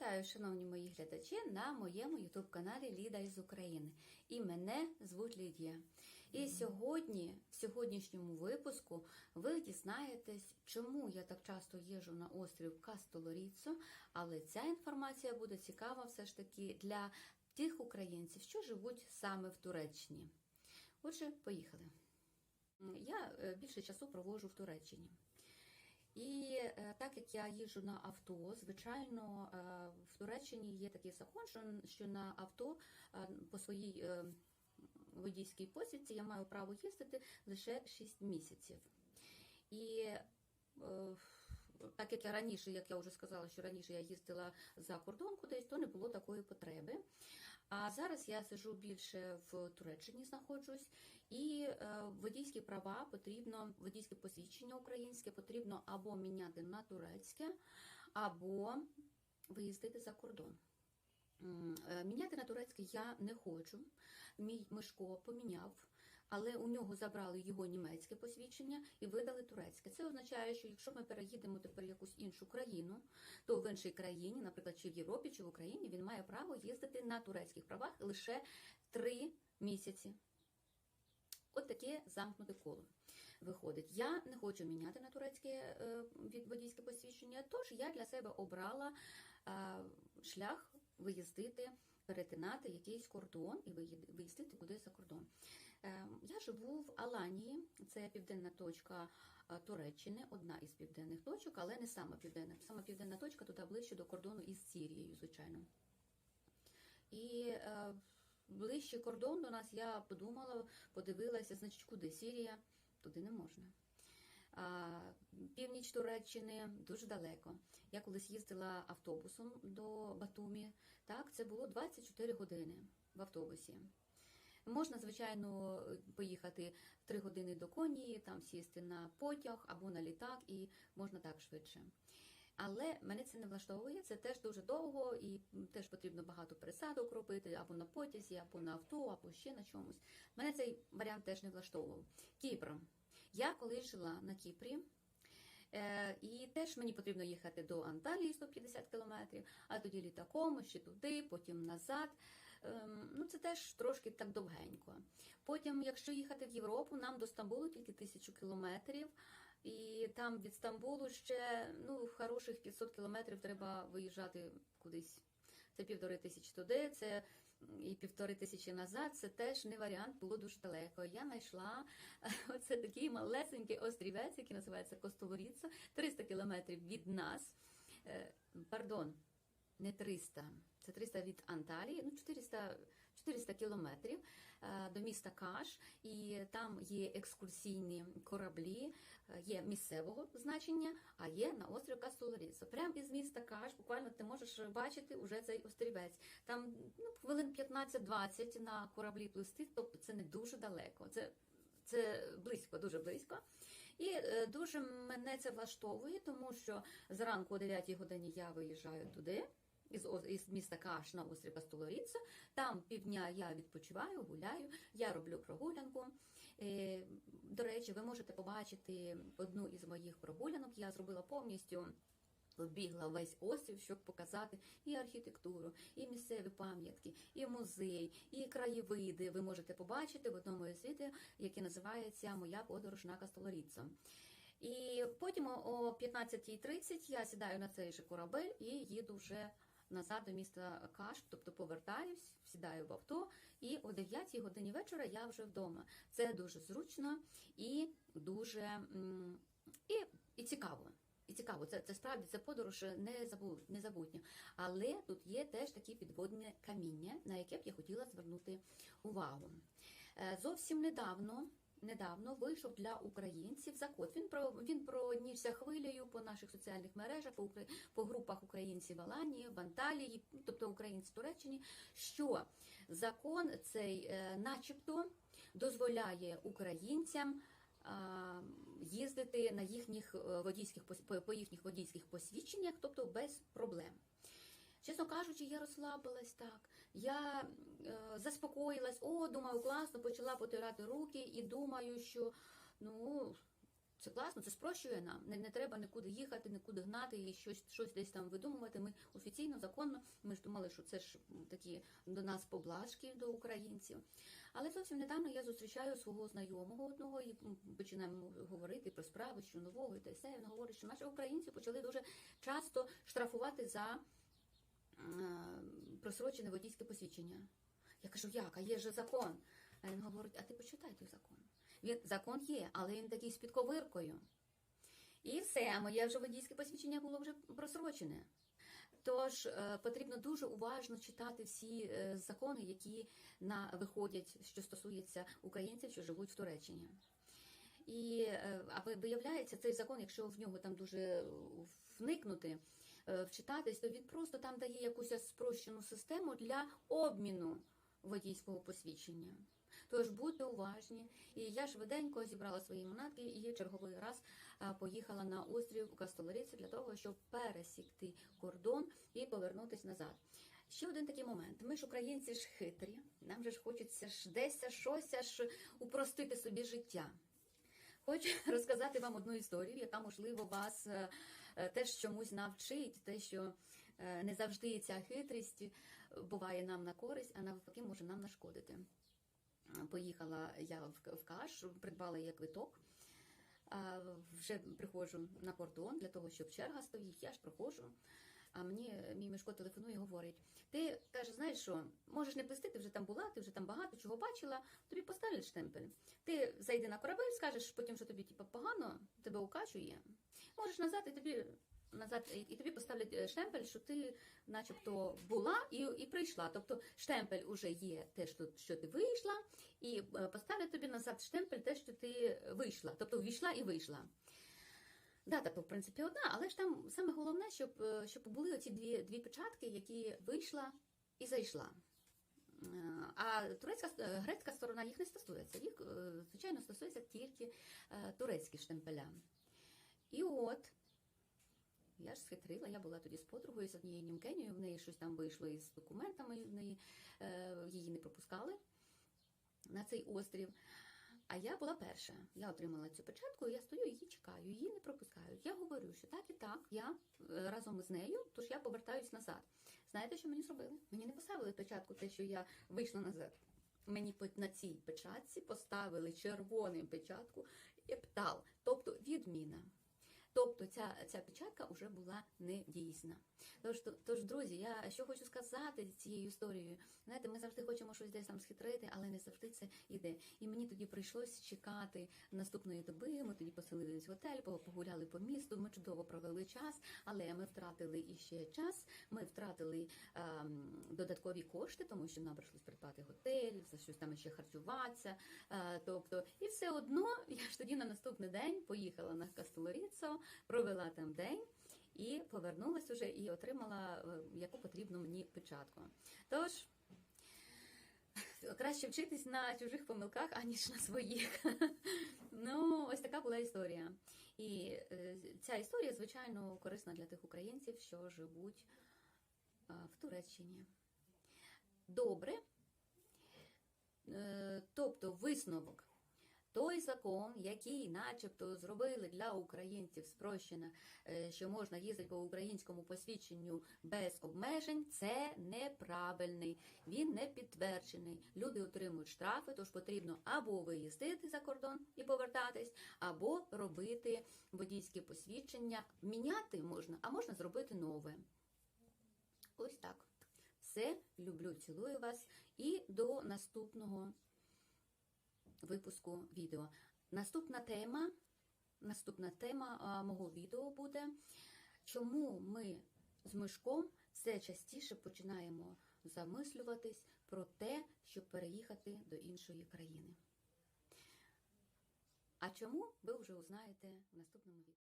Вітаю, шановні мої глядачі, на моєму ютуб-каналі Ліда із України. І мене звуть Лідія. І сьогодні, в сьогоднішньому випуску, ви дізнаєтесь, чому я так часто їжджу на острів Кастолоріцо, але ця інформація буде цікава все ж таки для тих українців, що живуть саме в Туреччині. Отже, поїхали. Я е, більше часу проводжу в Туреччині. І е, так як я їжджу на авто, звичайно, е, в Туреччині є такий закон, що, на авто е, по своїй водійській посвідці я маю право їздити лише 6 місяців. І так як я раніше, як я вже сказала, що раніше я їздила за кордон кудись, то не було такої потреби. А зараз я сижу більше в Туреччині, знаходжусь, і е, водійські права потрібно, водійське посвідчення українське потрібно або міняти на турецьке, або виїздити за кордон. Е, Міняти на турецьке я не хочу. Мій Мишко поміняв, але у нього забрали його німецьке посвідчення і видали турецьке. Це означає, що якщо ми переїдемо тепер якусь іншу країну, то в іншій країні, наприклад, чи в Європі, чи в Україні, він має право їздити на турецьких правах лише три місяці. От таке замкнуте коло виходить. Я не хочу міняти на турецьке е, водійське посвідчення, тож я для себе обрала е, шлях виїздити, перетинати якийсь кордон і виїздити кудись за кордон. Е, Я живу в Аланії, це південна точка е, Туреччини, одна із південних точок, але не сама південна. Сама південна точка туди ближче до кордону із Сірією, звичайно. І е, ближче кордон до нас я подумала, подивилася, значить, куди Сірія, туди не можна. Північ Туреччини дуже далеко. Я колись їздила автобусом до Батумі. Так, це було 24 години в автобусі. Можна, звичайно, поїхати 3 години до Конії, там сісти на потяг або на літак, і можна так швидше. Але мене це не влаштовує, це теж дуже довго і теж потрібно багато пересадок робити або на потязі, або на авто, або ще на чомусь. Мене цей варіант теж не влаштовував. Кіпр. Я колись жила на Кіпрі. Е, і теж мені потрібно їхати до Анталії 150 кілометрів, а тоді літаком, ще туди, потім назад. Ем, ну, це теж трошки так довгенько. Потім, якщо їхати в Європу, нам до Стамбулу тільки тисячу кілометрів. І там від Стамбулу ще ну, хороших 500 кілометрів треба виїжджати кудись. Це півтори тисячі туди, це і півтори тисячі назад. Це теж не варіант, було дуже далеко. Я знайшла оце такий малесенький острівець, який називається Костоворіца, 300 кілометрів від нас. Е, Пардон, не 300. Це 300 від Анталії, ну 400, 400 кілометрів е, до міста Каш, і там є екскурсійні кораблі, е, є місцевого значення, а є на острів Кастолоріцо. Прямо із міста Каш, буквально ти можеш бачити уже цей острівець. Там ну, хвилин 15-20 на кораблі плисти, тобто це не дуже далеко. Це це близько, дуже близько. І е, дуже мене це влаштовує, тому що зранку о 9 годині я виїжджаю туди. Із, із міста Каш на острів Кастолоріцо. Там півдня я відпочиваю, гуляю, я роблю прогулянку. Е, до речі, ви можете побачити одну із моїх прогулянок. Я зробила повністю. Оббігла весь острів, щоб показати і архітектуру, і місцеві пам'ятки, і музей, і краєвиди. Ви можете побачити в одному із відео, яке називається Моя подорож на Кастолоріцо. І потім о 15.30 я сідаю на цей же корабель і їду вже назад до міста Каш, тобто повертаюсь, сідаю в авто, і о 9 годині вечора я вже вдома. Це дуже зручно і дуже і, і цікаво. І цікаво, це, це справді це подорож незабу- незабутня. Але тут є теж такі підводне каміння, на яке б я хотіла звернути увагу. Е, Зовсім недавно. Недавно вийшов для українців закон. Він про він пронісся хвилею по наших соціальних мережах, по по групах українців в Аланії, в Анталії, тобто українці Туреччині, що закон цей, е, начебто, дозволяє українцям їздити на їхніх е, водійських по їхніх водійських посвідченнях, тобто без проблем. Чесно кажучи, я розслабилась так. Я е, заспокоїлась, о, думаю, класно, почала потирати руки і думаю, що ну. Це класно, це спрощує нам. Не, не треба нікуди їхати, нікуди гнати і щось, щось десь там видумувати. Ми офіційно, законно. Ми ж думали, що це ж такі до нас поблажки до українців. Але зовсім недавно я зустрічаю свого знайомого одного і починаємо говорити про справи, що нового і те все. Він говорить, що наші українці почали дуже часто штрафувати за просрочене водійське посвідчення. Я кажу, як? А є же закон. А він говорить, а ти почитай той закон. Він закон є, але він такий з підковиркою. І все, моє вже водійське посвідчення було вже просрочене. Тож е, потрібно дуже уважно читати всі е, закони, які на виходять, що стосується українців, що живуть в Туреччині. І е, а виявляється, цей закон, якщо в нього там дуже вникнути, вчитатись, то він просто там дає якусь спрощену систему для обміну водійського посвідчення. Тож будьте уважні. І я швиденько зібрала свої манатки і черговий раз поїхала на острів Кастолериці для того, щоб пересікти кордон і повернутися назад. Ще один такий момент. Ми ж українці ж хитрі, нам же ж хочеться ж десь щось аж упростити собі життя. Хочу розказати вам одну історію, яка, можливо, вас е, е, теж чомусь навчить, те, що е, не завжди ця хитрість буває нам на користь, а навпаки може нам нашкодити. Поїхала я в Каш, придбала я квиток. Вже приходжу на кордон для того, щоб черга стоїть. Я ж проходжу. А мені мій Мишко телефонує і говорить: ти каже, знаєш що, можеш не плести, ти вже там була, ти вже там багато чого бачила, тобі поставлять штемпель. Ти зайди на корабель, скажеш потім, що тобі типу, погано, тебе укачує. Можеш назад і тобі назад, і тобі поставлять е, штемпель, що ти, начебто, була і, і прийшла. Тобто штемпель уже є те, що, що ти вийшла, і е, поставлять тобі назад штемпель, те, що ти вийшла, тобто ввійшла і вийшла. Дата, в принципі, одна, але ж там саме головне, щоб, е, щоб були оці дві, дві печатки, які вийшла і зайшла. Е, А турецька е, грецька сторона їх не стосується. Їх, звичайно, стосується тільки турецькі штемпеля. І от я ж схитрила, я була тоді з подругою, з однією німкенею, в неї щось там вийшло із документами, в неї, її не пропускали на цей острів. А я була перша. Я отримала цю печатку, я стою, її чекаю, її не пропускають. Я говорю, що так і так, я е, разом з нею, тож я повертаюсь назад. Знаєте, що мені зробили? Мені не поставили печатку, те, що я вийшла назад. Мені на цій печатці поставили червоним печатку ептал, тобто відміна. Тобто ця, ця печатка вже була недійсна. Тож, тож, друзі, я що хочу сказати цією історією. Знаєте, ми завжди хочемо щось десь там схитрити, але не завжди це йде. І мені тоді прийшлось чекати наступної доби. Ми тоді поселились в готель, погуляли по місту. Ми чудово провели час, але ми втратили іще час. Ми втратили ем, додаткові кошти, тому що нам прийшлось придбати готель, за щось там ще харчуватися. Е, тобто, і все одно я ж тоді на наступний день поїхала на Кастелоріцо, провела там день. І повернулась уже і отримала е, яку потрібну мені печатку. Тож краще вчитись на чужих помилках, аніж на своїх. Ну, ось така була історія. І е, ця історія, звичайно, корисна для тих українців, що живуть е, в Туреччині. Добре. Тобто висновок. Той закон, який начебто зробили для українців спрощено, е, що можна їздити по українському посвідченню без обмежень, це неправильний. Він не підтверджений. Люди отримують штрафи, тож потрібно або виїздити за кордон і повертатись, або робити водійське посвідчення. Міняти можна, а можна зробити нове. Ось так. Все, люблю, цілую вас і до наступного випуску відео. Наступна тема, наступна тема мого відео буде, чому ми з Мишком все частіше починаємо замислюватись про те, щоб переїхати до іншої країни. А чому ви вже узнаєте в наступному відео.